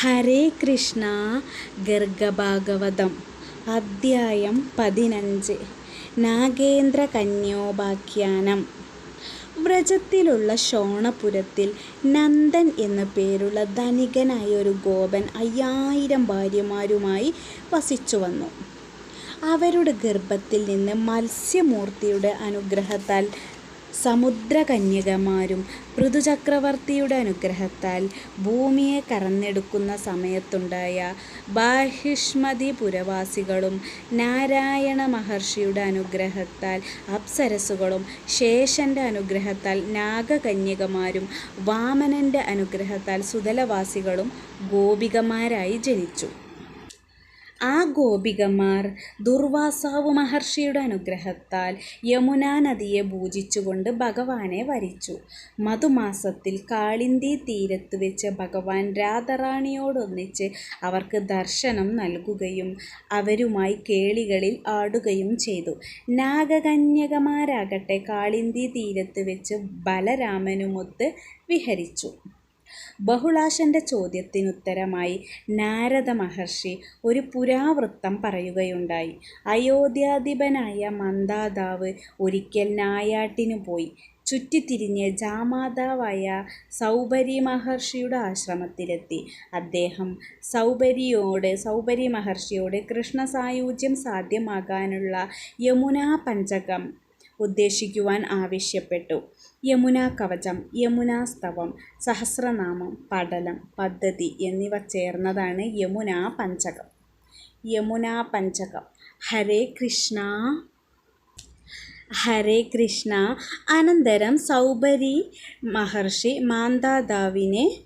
ഹരേ കൃഷ്ണ ഗർഗഭാഗവതം അദ്ധ്യായം പതിനഞ്ച് നാഗേന്ദ്ര കന്യോപാഖ്യാനം വ്രജത്തിലുള്ള ശോണപുരത്തിൽ നന്ദൻ എന്ന പേരുള്ള ധനികനായ ഒരു ഗോപൻ അയ്യായിരം ഭാര്യമാരുമായി വസിച്ചു വന്നു. അവരുടെ ഗർഭത്തിൽ നിന്ന് മത്സ്യമൂർത്തിയുടെ അനുഗ്രഹത്താൽ സമുദ്രകന്യകമാരും പൃഥുചക്രവർത്തിയുടെ അനുഗ്രഹത്താൽ ഭൂമിയെ കറന്നെടുക്കുന്ന സമയത്തുണ്ടായ ബാഹിഷ്മതി പുരവാസികളും നാരായണ മഹർഷിയുടെ അനുഗ്രഹത്താൽ അപ്സരസുകളും ശേഷന്റെ അനുഗ്രഹത്താൽ നാഗകന്യകമാരും വാമനന്റെ അനുഗ്രഹത്താൽ സുതലവാസികളും ഗോപികമാരായി ജനിച്ചു. ആ ഗോപികമാർ ദുർവാസാവു മഹർഷിയുടെ അനുഗ്രഹത്താൽ യമുനാ നദിയെ പൂജിച്ചുകൊണ്ട് ഭഗവാനെ വരിച്ചു. മധുമാസത്തിൽ കാളിന്തി തീരത്ത് വെച്ച് ഭഗവാൻ രാധാറാണിയോടൊന്നിച്ച് അവർക്ക് ദർശനം നൽകുകയും അവരുമായി കേളികളിൽ ആടുകയും ചെയ്തു. നാഗകന്യകമാരാകട്ടെ കാളിന്തി തീരത്ത് വെച്ച് ബലരാമനുമൊത്ത് വിഹരിച്ചു. ബഹുളാശന്റെ ചോദ്യത്തിനുത്തരമായി നാരദ മഹർഷി ഒരു പുരാവൃത്തം പറയുകയുണ്ടായി. അയോധ്യാധിപനായ മന്ദാതാവ് ഒരിക്കൽ നായാട്ടിനു പോയി. ചുറ്റിത്തിരിഞ്ഞ് ജാമാതാവായ സൗബരി മഹർഷിയുടെ ആശ്രമത്തിലെത്തി. അദ്ദേഹം സൗബരിയോട് സൗബരി മഹർഷിയോട് കൃഷ്ണസായുജ്യം സാധ്യമാകാനുള്ള യമുനാപഞ്ചകം ഉപദേശിക്കുവാൻ ആവശ്യപ്പെട്ടു. യമുനാ കവചം യമുനാ സ്തവം സഹസ്രനാമം, പടലം, പദ്ധതി എന്നിവ ചേർന്നതാണ് യമുനാ പഞ്ചകം. യമുനാ പഞ്ചകം. ഹരേ കൃഷ്ണ ഹരേ കൃഷ്ണ. അനന്തരം സൗബരി മഹർഷി മാന്ധാതാവിന്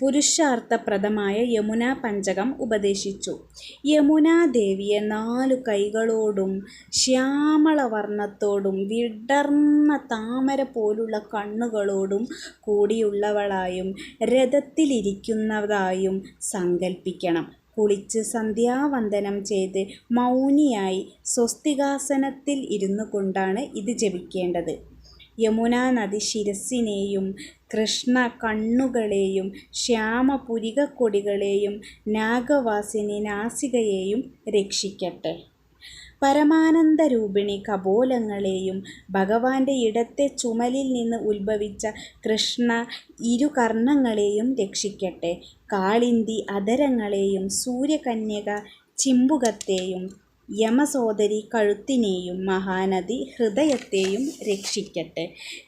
പുരുഷാർത്ഥപ്രദമായ യമുനാ പഞ്ചകം ഉപദേശിച്ചു. യമുനാദേവിയെ നാലു കൈകളോടും ശ്യാമളവർണത്തോടും വിടർന്ന താമര പോലുള്ള കണ്ണുകളോടും കൂടിയുള്ളവളായും രഥത്തിലിരിക്കുന്നതായും സങ്കല്പിക്കണം. കുളിച്ച് സന്ധ്യാവന്ദനം ചെയ്ത് മൗനിയായി സ്വസ്തികാസനത്തിൽ ഇരുന്നുകൊണ്ടാണ് ഇത് ജപിക്കേണ്ടത്. യമുനാനദി കണ്ണുകളെയും ശ്യാമപുരിക കൊടികളെയും നാഗവാസിനി നാസികയെയും രക്ഷിക്കട്ടെ. പരമാനന്ദരൂപിണി കപോലങ്ങളെയും ഭഗവാന്റെ ഇടത്തെ ചുമലിൽ നിന്ന് ഉത്ഭവിച്ച കൃഷ്ണ ഇരുകർണങ്ങളെയും രക്ഷിക്കട്ടെ. കാളിന്തി അധരങ്ങളെയും സൂര്യകന്യക ചിബുകത്തെയും യമസോദരി കഴുത്തിനെയും മഹാനദി ഹൃദയത്തെയും രക്ഷിക്കട്ടെ.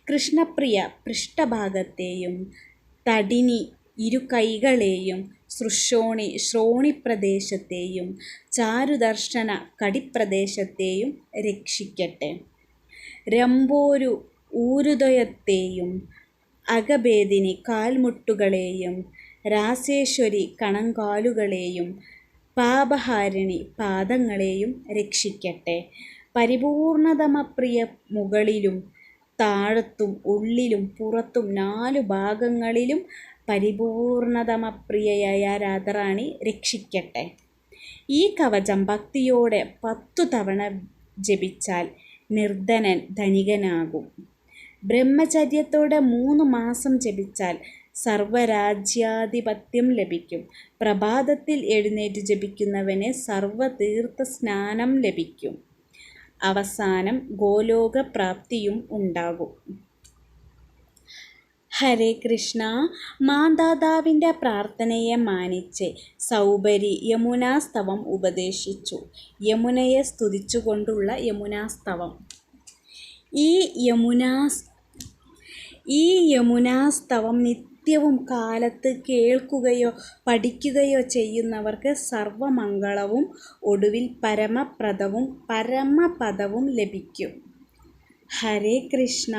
കൃഷ്ണപ്രിയ പൃഷ്ഠഭാഗത്തെയും തടിനി ഇരുകൈകളെയും സൃശോണി ശ്രോണിപ്രദേശത്തെയും ചാരുദർശന കടിപ്രദേശത്തെയും രക്ഷിക്കട്ടെ. രംബോരു ഊരുദയത്തെയും അകഭേദിനി കാൽമുട്ടുകളെയും രാസേശ്വരി കണങ്കാലുകളെയും പാപഹാരിണി പാദങ്ങളെയും രക്ഷിക്കട്ടെ. പരിപൂർണതമപ്രിയ മുകളിലും താഴത്തും ഉള്ളിലും പുറത്തും നാലു ഭാഗങ്ങളിലും പരിപൂർണതമപ്രിയയായ രാധറാണി രക്ഷിക്കട്ടെ. ഈ കവചം ഭക്തിയോടെ പത്തു തവണ ജപിച്ചാൽ നിർധനൻ ധനികനാകും. ബ്രഹ്മചര്യത്തോടെ മൂന്ന് മാസം ജപിച്ചാൽ സർവരാജ്യാധിപത്യം ലഭിക്കും. പ്രഭാതത്തിൽ എഴുന്നേറ്റ് ജപിക്കുന്നവന് സർവതീർത്ഥ സ്നാനം ലഭിക്കും. അവസാനം ഗോലോകപ്രാപ്തിയും ഉണ്ടാകും. ഹരേ കൃഷ്ണ മാതാതാവിന്റെ പ്രാർത്ഥനയെ മാനിച്ച് സൗബരി യമുനാസ്തവം ഉപദേശിച്ചു. യമുനയെ സ്തുതിച്ചുകൊണ്ടുള്ള യമുനാസ്തവം. ഈ യമുനാസ് ഈ യമുനാസ്തവം നിത്യവും കാലത്ത് കേൾക്കുകയോ പഠിക്കുകയോ ചെയ്യുന്നവർക്ക് സർവമംഗളവും ഒടുവിൽ പരമപ്രദവും പരമപദവും ലഭിക്കും. ഹരേ കൃഷ്ണ